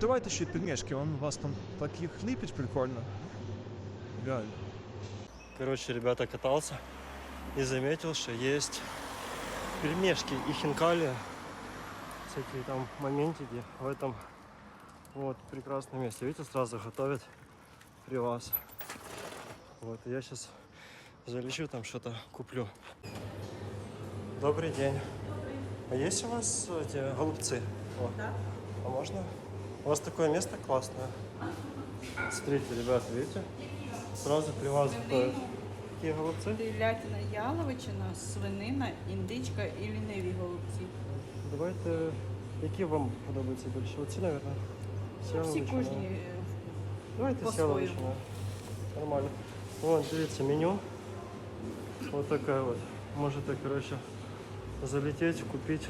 давайте ще пельмешки, он у вас там так їх ліпить прикольно. Реально. Короче, ребята, катался и заметил, что есть пельмешки и хинкали, всякие там моментики в этом вот прекрасном месте. Видите, сразу готовят при вас. Вот, я сейчас залечу там что-то куплю. Добрый день. А есть у вас эти голубцы? Да. А можно? У вас такое место классное. Смотрите, ребята, видите? Сразу при вас готовят. Какие голубцы? Телятина, яловичина, свинина, індичка і ліниві голубці. Давайте, які вам подобаються більше? Оці, мабуть? Всі кожні е, Давайте по-своєму. сяловичина. Нормально. Вон, дивіться, меню. Вот такая вот. Можете, короче, залететь, купить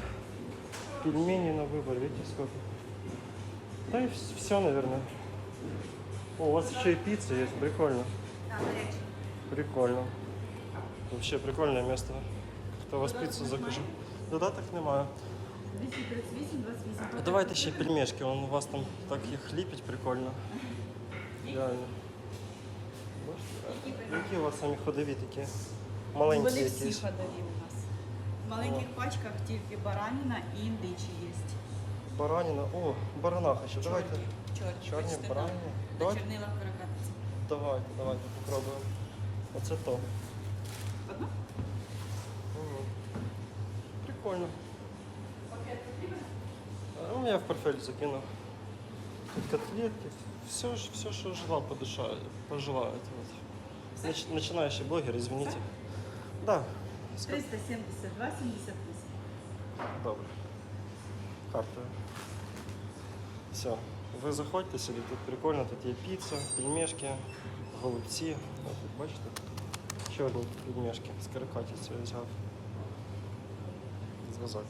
пельмени на выбор. Видите, сколько? Да и все, наверное. О, у вас еще и пицца есть. Прикольно. Прикольно. Вообще прикольное место. Хто вас піцу закаже? Додаток немає. 238, 28. А давайте ще пельмешки, он у вас там так їх ліпить прикольно. Реально. Які у вас самі ходові такі? Маленькі Вони всі якісь. ходові у нас. В маленьких пачках тільки бараніна і індичі є. Бараніна. О, баранаха ще. Давайте. Чорні. Чорні Хочете барані. на- На Давайте. чорнилах каракатиці. Давайте, давайте попробуємо. Оце то. Одна? Мгм. Прикольно. А, Ну, я в портфель закинув. Тут котлетки, все, ж- все что желал, подуша, пожелают. Вот. Нач, начинающий блогер, извините. Да, с кар- 372, 78. добре. Картою. Все. Ви заходьте сюди, тут прикольно, тут є піца, пельмешки, голубці. От, бачите? Чорні пельмешки з каракатицею взяв. Зв'язок.